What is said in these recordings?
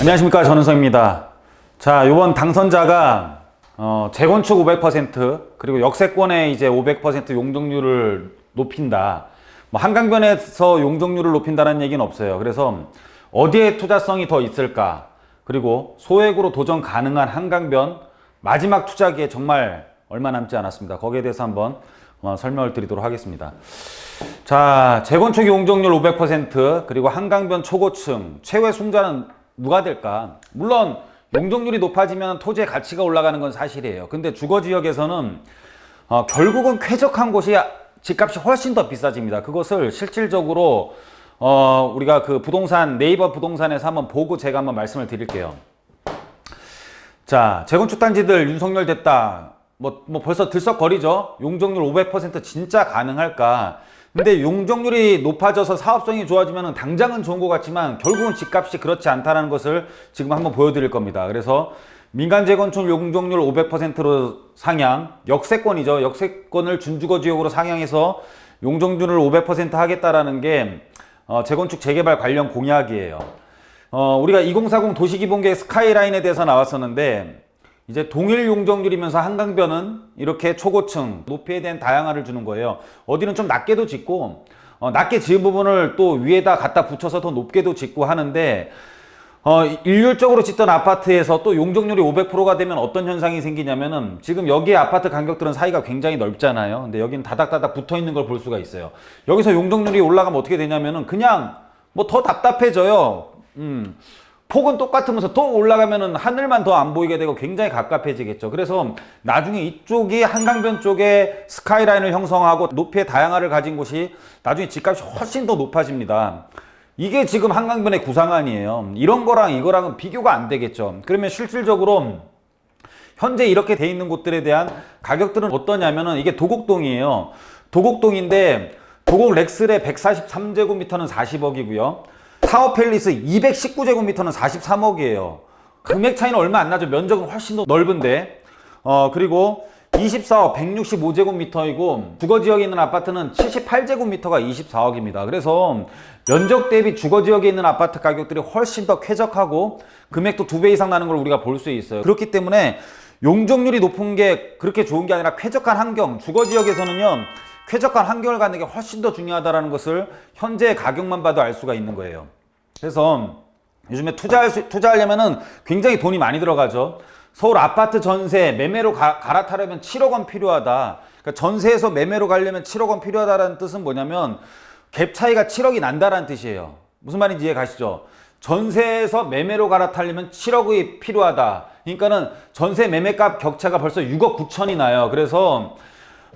안녕하십니까 전은성입니다. 자, 이번 당선자가 어, 재건축 500% 그리고 역세권에 이제 500% 용적률을 높인다. 뭐 한강변에서 용적률을 높인다는 얘기는 없어요. 그래서 어디에 투자성이 더 있을까? 그리고 소액으로 도전 가능한 한강변 마지막 투자기에 정말 얼마 남지 않았습니다. 거기에 대해서 한번 어, 설명을 드리도록 하겠습니다. 자, 재건축 용적률 500% 그리고 한강변 초고층 최후의 승자는 누가 될까? 물론 용적률이 높아지면 토지의 가치가 올라가는 건 사실이에요. 근데 주거 지역에서는 어, 결국은 쾌적한 곳이 집값이 훨씬 더 비싸집니다. 그것을 실질적으로 어, 우리가 그 부동산 네이버 부동산에서 한번 보고 제가 한번 말씀을 드릴게요. 자, 재건축 단지들 윤석열 됐다. 뭐, 뭐 벌써 들썩거리죠? 용적률 500% 진짜 가능할까? 근데 용적률이 높아져서 사업성이 좋아지면 당장은 좋은 것 같지만 결국은 집값이 그렇지 않다는 것을 지금 한번 보여드릴 겁니다. 그래서 민간 재건축 용적률 500%로 상향, 역세권이죠. 역세권을 준주거 지역으로 상향해서 용적률을 500% 하겠다라는 게 어, 재건축 재개발 관련 공약이에요. 어, 우리가 2040 도시기본계획 스카이라인에 대해서 나왔었는데 이제 동일 용적률이면서 한강변은 이렇게 초고층 높이에 대한 다양화를 주는 거예요. 어디는 좀 낮게도 짓고 어, 낮게 지은 부분을 또 위에다 갖다 붙여서 더 높게도 짓고 하는데 어, 일률적으로 짓던 아파트에서 또 용적률이 500%가 되면 어떤 현상이 생기냐면은 지금 여기에 아파트 간격들은 사이가 굉장히 넓잖아요. 근데 여기는 다닥다닥 붙어 있는 걸 볼 수가 있어요. 여기서 용적률이 올라가면 어떻게 되냐면은 그냥 뭐 더 답답해져요. 음. 폭은 똑같으면서 또 올라가면은 하늘만 더 안 보이게 되고 굉장히 갑갑해지겠죠. 그래서 나중에 이쪽이 한강변 쪽에 스카이라인을 형성하고 높이의 다양화를 가진 곳이 나중에 집값이 훨씬 더 높아집니다. 이게 지금 한강변의 구상안이에요. 이런 거랑 이거랑은 비교가 안 되겠죠. 그러면 실질적으로 현재 이렇게 돼 있는 곳들에 대한 가격들은 어떠냐면은 이게 도곡동이에요. 도곡동인데 도곡 렉스레 143제곱미터는 40억이고요. 타워 팰리스 219제곱미터는 43억이에요. 금액 차이는 얼마 안 나죠. 면적은 훨씬 더 넓은데. 어, 그리고 24억 165제곱미터이고 주거 지역에 있는 아파트는 78제곱미터가 24억입니다. 그래서 면적 대비 주거 지역에 있는 아파트 가격들이 훨씬 더 쾌적하고 금액도 두 배 이상 나는 걸 우리가 볼 수 있어요. 그렇기 때문에 용적률이 높은 게 그렇게 좋은 게 아니라 쾌적한 환경, 주거 지역에서는요. 쾌적한 환경을 갖는 게 훨씬 더 중요하다는 것을 현재 가격만 봐도 알 수가 있는 거예요. 그래서 요즘에 투자할 수, 투자하려면은 굉장히 돈이 많이 들어가죠. 서울 아파트 전세 매매로 가, 갈아타려면 7억 원 필요하다. 그러니까 전세에서 매매로 가려면 7억 원 필요하다라는 뜻은 뭐냐면 갭 차이가 7억이 난다라는 뜻이에요. 무슨 말인지 이해 가시죠? 전세에서 매매로 갈아타려면 7억이 필요하다. 그러니까는 전세 매매값 격차가 벌써 6억 9천이 나요. 그래서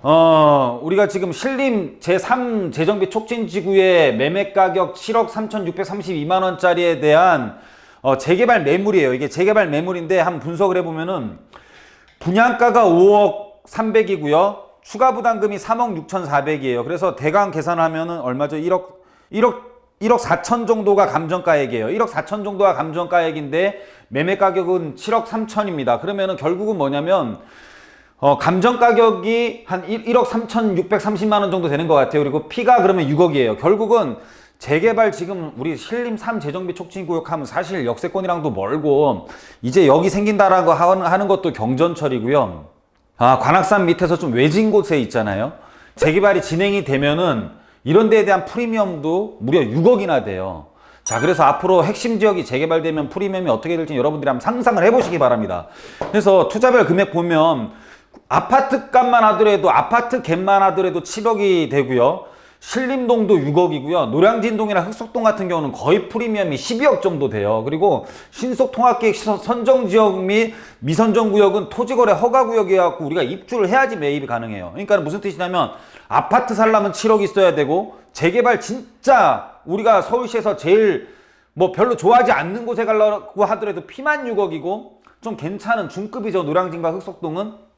어, 우리가 지금 신림 제3 재정비 촉진 지구의 매매 가격 7억 3,632만 원짜리에 대한 어, 재개발 매물이에요. 이게 재개발 매물인데 한번 분석을 해 보면은 분양가가 5억 300이고요. 추가 부담금이 3억 6,400이에요. 그래서 대강 계산하면은 얼마죠? 1억 1억 1억 4천 정도가 감정가액이에요. 1억 4천 정도가 감정가액인데 매매 가격은 7억 3천입니다. 그러면은 결국은 뭐냐면 어, 감정 가격이 한 1, 1억 3,630만 원 정도 되는 것 같아요. 그리고 피가 그러면 6억이에요. 결국은 재개발 지금 우리 신림 3 재정비 촉진 구역 하면 사실 역세권이랑도 멀고 이제 여기 생긴다라고 하는 것도 경전철이고요. 아, 관악산 밑에서 좀 외진 곳에 있잖아요. 재개발이 진행이 되면은 이런 데에 대한 프리미엄도 무려 6억이나 돼요. 자, 그래서 앞으로 핵심 지역이 재개발되면 프리미엄이 어떻게 될지 여러분들이 한번 상상을 해보시기 바랍니다. 그래서 투자별 금액 보면 아파트 값만 하더라도 아파트 갭만 하더라도 7억이 되고요. 신림동도 6억이고요. 노량진동이나 흑석동 같은 경우는 거의 프리미엄이 12억 정도 돼요. 그리고 신속통합계획 선정지역 및 미선정구역은 토지거래 허가구역이어갖고 우리가 입주를 해야지 매입이 가능해요. 그러니까 무슨 뜻이냐면 아파트 살려면 7억 있어야 되고 재개발 진짜 우리가 서울시에서 제일 뭐 별로 좋아하지 않는 곳에 가려고 하더라도 피만 6억이고 좀 괜찮은 중급이죠. 노량진과 흑석동은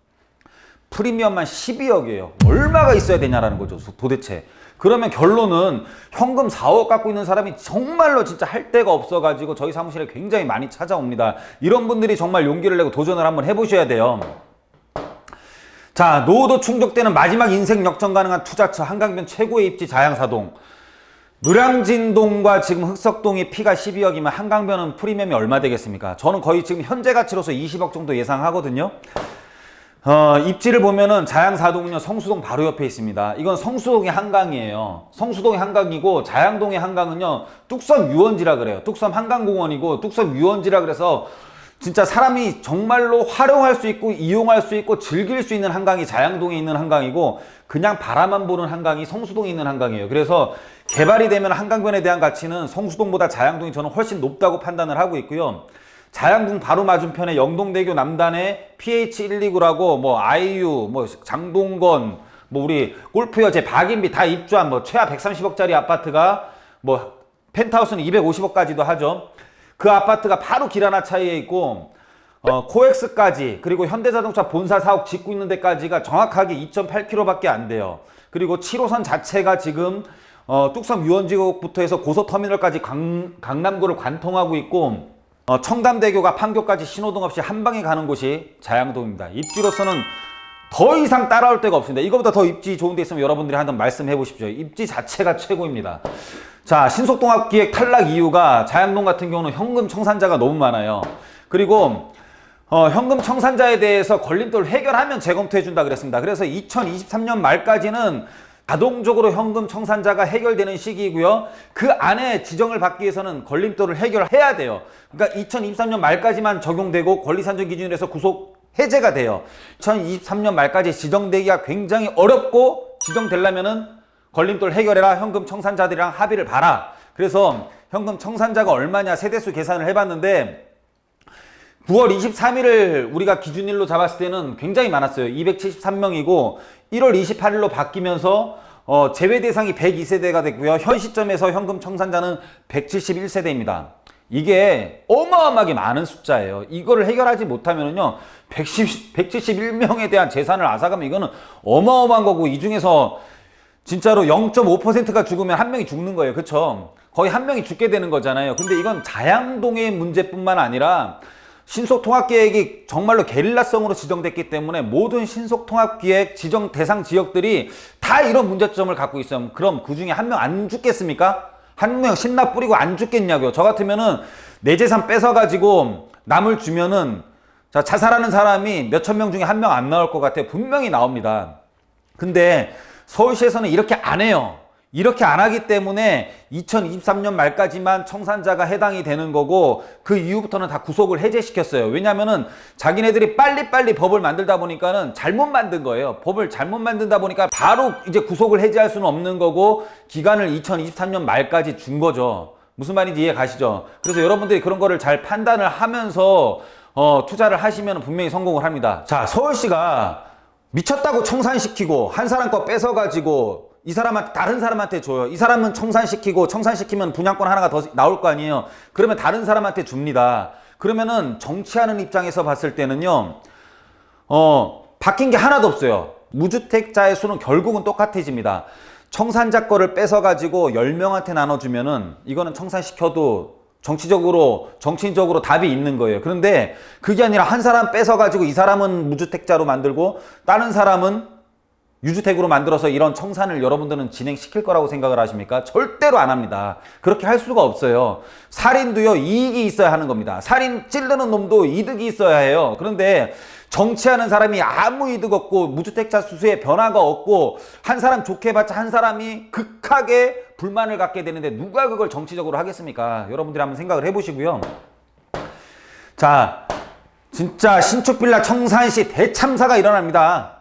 프리미엄만 12억이에요. 얼마가 있어야 되냐라는 거죠. 도대체. 그러면 결론은 현금 4억 갖고 있는 사람이 정말로 진짜 할 데가 없어가지고 저희 사무실에 굉장히 많이 찾아옵니다. 이런 분들이 정말 용기를 내고 도전을 한번 해보셔야 돼요. 자, 노후도 충족되는 마지막 인생 역전 가능한 투자처 한강변 최고의 입지 자양사동. 노량진동과 지금 흑석동이 피가 12억이면 한강변은 프리미엄이 얼마 되겠습니까? 저는 거의 지금 현재 가치로서 20억 정도 예상하거든요. 어, 입지를 보면은 자양사동은요 성수동 바로 옆에 있습니다. 이건 성수동의 한강이에요. 성수동의 한강이고 자양동의 한강은요 뚝섬 유원지라 그래요. 뚝섬 한강공원이고 뚝섬 유원지라 그래서 진짜 사람이 정말로 활용할 수 있고 이용할 수 있고 즐길 수 있는 한강이 자양동에 있는 한강이고 그냥 바라만 보는 한강이 성수동에 있는 한강이에요. 그래서 개발이 되면 한강변에 대한 가치는 성수동보다 자양동이 저는 훨씬 높다고 판단을 하고 있고요. 자양동 바로 맞은편에 영동대교 남단에 PH129라고 뭐 아이유, 뭐 장동건, 뭐 우리 골프 여제 박인비 다 입주한 뭐 최하 130억짜리 아파트가 뭐 펜트하우스는 250억까지도 하죠. 그 아파트가 바로 길 하나 차이에 있고 어, 코엑스까지 그리고 현대자동차 본사 사옥 짓고 있는 데까지가 정확하게 2.8km밖에 안 돼요. 그리고 7호선 자체가 지금 어, 뚝섬 유원지역부터 해서 고속터미널까지 강, 강남구를 관통하고 있고 어, 청담대교가 판교까지 신호등 없이 한 방에 가는 곳이 자양동입니다. 입지로서는 더 이상 따라올 데가 없습니다. 이거보다 더 입지 좋은 데 있으면 여러분들이 한번 말씀해 보십시오. 입지 자체가 최고입니다. 자, 신속동합기획 탈락 이유가 자양동 같은 경우는 현금 청산자가 너무 많아요. 그리고 어, 현금 청산자에 대해서 걸림돌 해결하면 재검토해 준다 그랬습니다. 그래서 2023년 말까지는 자동적으로 현금 청산자가 해결되는 시기이고요. 그 안에 지정을 받기 위해서는 걸림돌을 해결해야 돼요. 그러니까 2023년 말까지만 적용되고 권리산정 기준에서 구속 해제가 돼요. 2023년 말까지 지정되기가 굉장히 어렵고 지정되려면은 걸림돌 해결해라 현금 청산자들이랑 합의를 봐라. 그래서 현금 청산자가 얼마냐 세대수 계산을 해봤는데 9월 23일을 우리가 기준일로 잡았을 때는 굉장히 많았어요. 273명이고 1월 28일로 바뀌면서 어, 제외 대상이 102세대가 됐고요. 현 시점에서 현금 청산자는 171세대입니다. 이게 어마어마하게 많은 숫자예요. 이거를 해결하지 못하면은요, 110, 171명에 대한 재산을 앗아가면 이거는 어마어마한 거고, 이 중에서 진짜로 0.5%가 죽으면 한 명이 죽는 거예요. 그쵸? 거의 한 명이 죽게 되는 거잖아요. 근데 이건 자양동의 문제뿐만 아니라 신속통합계획이 정말로 게릴라성으로 지정됐기 때문에 모든 신속통합계획 지정 대상 지역들이 다 이런 문제점을 갖고 있어요. 그럼 그 중에 한 명 안 죽겠습니까? 한 명 신나 뿌리고 안 죽겠냐고요. 저 같으면은 내 재산 뺏어가지고 남을 주면은 자, 자살하는 사람이 몇천 명 중에 한 명 안 나올 것 같아요. 분명히 나옵니다. 근데 서울시에서는 이렇게 안 해요. 이렇게 안 하기 때문에 2023년 말까지만 청산자가 해당이 되는 거고 그 이후부터는 다 구속을 해제시켰어요. 왜냐면은 자기네들이 빨리빨리 법을 만들다 보니까는 잘못 만든 거예요. 법을 잘못 만든다 보니까 바로 이제 구속을 해제할 수는 없는 거고 기간을 2023년 말까지 준 거죠. 무슨 말인지 이해 가시죠? 그래서 여러분들이 그런 거를 잘 판단을 하면서 어, 투자를 하시면 분명히 성공을 합니다. 자, 서울시가 미쳤다고 청산시키고 한 사람 거 뺏어가지고 이 사람한테 다른 사람한테 줘요. 이 사람은 청산시키고 청산시키면 분양권 하나가 더 나올 거 아니에요. 그러면 다른 사람한테 줍니다. 그러면은 정치하는 입장에서 봤을 때는요. 어, 바뀐 게 하나도 없어요. 무주택자의 수는 결국은 똑같아집니다. 청산자 거를 뺏어가지고 10명한테 나눠주면은 이거는 청산시켜도 정치적으로, 정치적으로 답이 있는 거예요. 그런데 그게 아니라 한 사람 뺏어가지고 이 사람은 무주택자로 만들고 다른 사람은 유주택으로 만들어서 이런 청산을 여러분들은 진행시킬 거라고 생각을 하십니까? 절대로 안 합니다. 그렇게 할 수가 없어요. 살인도요, 이익이 있어야 하는 겁니다. 살인 찌르는 놈도 이득이 있어야 해요. 그런데 정치하는 사람이 아무 이득 없고 무주택자 수수에 변화가 없고 한 사람 좋게 봤자 한 사람이 극하게 불만을 갖게 되는데 누가 그걸 정치적으로 하겠습니까? 여러분들이 한번 생각을 해보시고요. 자, 진짜 신축빌라 청산시 대참사가 일어납니다.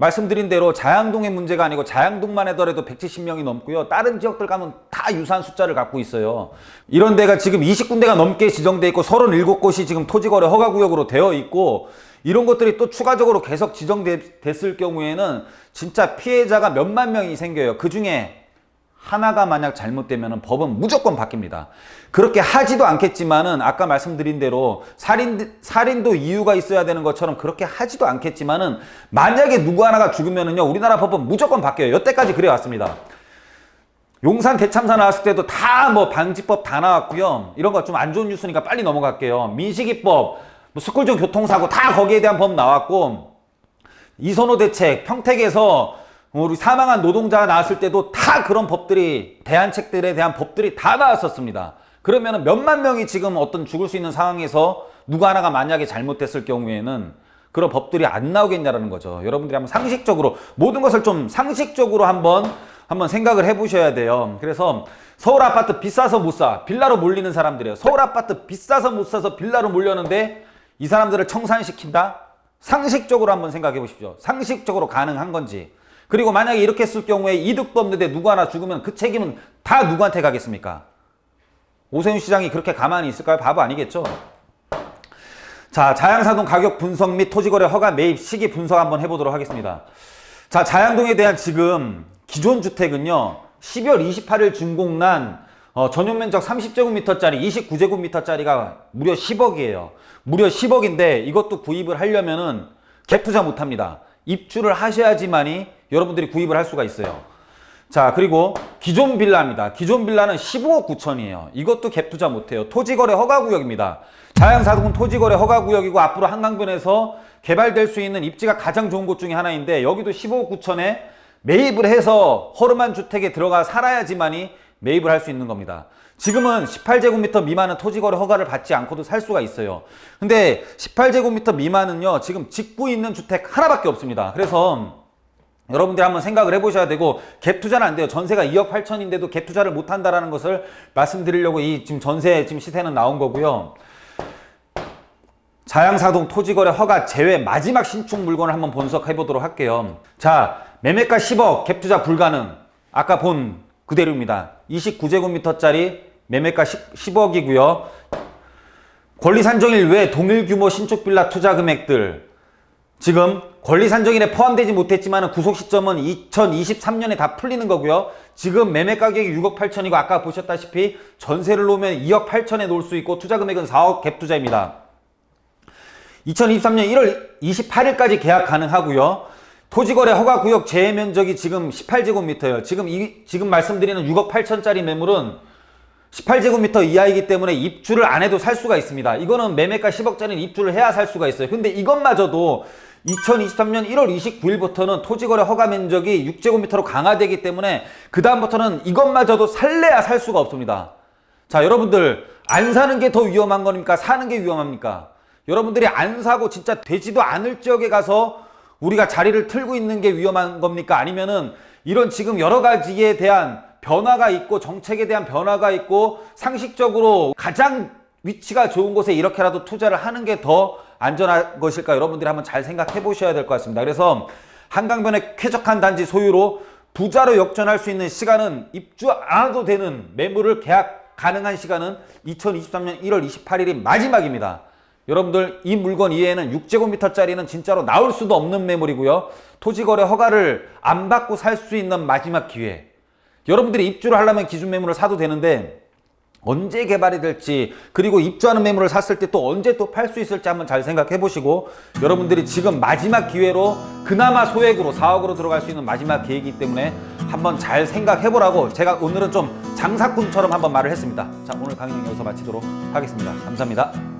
말씀드린 대로 자양동의 문제가 아니고 자양동만 해더라도 170명이 넘고요. 다른 지역들 가면 다 유사한 숫자를 갖고 있어요. 이런 데가 지금 20군데가 넘게 지정돼 있고 37곳이 지금 토지거래 허가구역으로 되어 있고 이런 것들이 또 추가적으로 계속 지정됐을 경우에는 진짜 피해자가 몇만 명이 생겨요. 그 중에 하나가 만약 잘못되면 법은 무조건 바뀝니다. 그렇게 하지도 않겠지만은 아까 말씀드린 대로 살인 살인도 이유가 있어야 되는 것처럼 그렇게 하지도 않겠지만은 만약에 누구 하나가 죽으면은요 우리나라 법은 무조건 바뀌어요. 여태까지 그래 왔습니다. 용산 대참사 나왔을 때도 다 뭐 방지법 다 나왔고요. 이런 거 좀 안 좋은 뉴스니까 빨리 넘어갈게요. 민식이법, 뭐 스쿨존 교통사고 다 거기에 대한 법 나왔고 이선호 대책 평택에서 우리 사망한 노동자가 나왔을 때도 다 그런 법들이 대안책들에 대한 법들이 다 나왔었습니다. 그러면 몇만 명이 지금 어떤 죽을 수 있는 상황에서 누가 하나가 만약에 잘못됐을 경우에는 그런 법들이 안 나오겠냐라는 거죠. 여러분들이 한번 상식적으로 모든 것을 좀 상식적으로 한번 한번 생각을 해보셔야 돼요. 그래서 서울 아파트 비싸서 못 사, 빌라로 몰리는 사람들이에요. 서울 아파트 비싸서 못 사서 빌라로 몰렸는데 이 사람들을 청산시킨다? 상식적으로 한번 생각해 보십시오. 상식적으로 가능한 건지. 그리고 만약에 이렇게 했을 경우에 이득도 없는데 누구 하나 죽으면 그 책임은 다 누구한테 가겠습니까? 오세훈 시장이 그렇게 가만히 있을까요? 바보 아니겠죠? 자, 자양사동 가격 분석 및 토지거래 허가 매입 시기 분석 한번 해보도록 하겠습니다. 자, 자양동에 대한 지금 기존 주택은요, 12월 28일 준공난 어, 전용 면적 30제곱미터짜리 29제곱미터짜리가 무려 10억이에요. 무려 10억인데 이것도 구입을 하려면은 갭 투자 못 합니다. 입주를 하셔야지만이 여러분들이 구입을 할 수가 있어요. 자, 그리고 기존 빌라입니다. 기존 빌라는 15억 9천이에요. 이것도 갭 투자 못 해요. 토지거래 허가구역입니다. 자양사동은 토지거래 허가구역이고 앞으로 한강변에서 개발될 수 있는 입지가 가장 좋은 곳 중에 하나인데 여기도 15억 9천에 매입을 해서 허름한 주택에 들어가 살아야지만이 매입을 할 수 있는 겁니다. 지금은 18제곱미터 미만은 토지거래 허가를 받지 않고도 살 수가 있어요. 근데 18제곱미터 미만은요, 지금 짓고 있는 주택 하나밖에 없습니다. 그래서 여러분들이 한번 생각을 해보셔야 되고 갭 투자는 안 돼요. 전세가 2억 8천인데도 갭 투자를 못 한다라는 것을 말씀드리려고 이 지금 전세 지금 시세는 나온 거고요. 자양사동 토지거래 허가 제외 마지막 신축 물건을 한번 분석해 보도록 할게요. 자, 매매가 10억, 갭 투자 불가능. 아까 본 그대로입니다. 29제곱미터짜리 매매가 10, 억이고요 권리 산정일 외 동일 규모 신축 빌라 투자 금액들 지금 권리 산정일에 포함되지 못했지만 구속 시점은 2023년에 다 풀리는 거고요. 지금 매매 가격이 6억 8천이고 아까 보셨다시피 전세를 놓으면 2억 8천에 놓을 수 있고 투자 금액은 4억 갭 투자입니다. 2023년 1월 28일까지 계약 가능하고요. 토지거래 허가 구역 제외 면적이 지금 18제곱미터예요. 지금 이 지금 말씀드리는 6억 8천짜리 매물은 18제곱미터 이하이기 때문에 입주를 안 해도 살 수가 있습니다. 이거는 매매가 10억짜리는 입주를 해야 살 수가 있어요. 근데 이것마저도 2023년 1월 29일부터는 토지거래 허가 면적이 6제곱미터로 강화되기 때문에 그 다음부터는 이것마저도 살래야 살 수가 없습니다. 자, 여러분들 안 사는 게 더 위험한 거니까 사는 게 위험합니까? 여러분들이 안 사고 진짜 되지도 않을 지역에 가서 우리가 자리를 틀고 있는 게 위험한 겁니까? 아니면은 이런 지금 여러 가지에 대한 변화가 있고 정책에 대한 변화가 있고 상식적으로 가장 위치가 좋은 곳에 이렇게라도 투자를 하는 게 더 안전한 것일까 여러분들이 한번 잘 생각해 보셔야 될 것 같습니다. 그래서 한강변의 쾌적한 단지 소유로 부자로 역전할 수 있는 시간은 입주 안 해도 되는 매물을 계약 가능한 시간은 2023년 1월 28일이 마지막입니다. 여러분들 이 물건 이외에는 6제곱미터짜리는 진짜로 나올 수도 없는 매물이고요. 토지거래 허가를 안 받고 살 수 있는 마지막 기회. 여러분들이 입주를 하려면 기준 매물을 사도 되는데 언제 개발이 될지 그리고 입주하는 매물을 샀을 때 또 언제 또 팔 수 있을지 한번 잘 생각해 보시고 여러분들이 지금 마지막 기회로 그나마 소액으로 4억으로 들어갈 수 있는 마지막 기회이기 때문에 한번 잘 생각해 보라고 제가 오늘은 좀 장사꾼처럼 한번 말을 했습니다. 자 오늘 강의는 여기서 마치도록 하겠습니다. 감사합니다.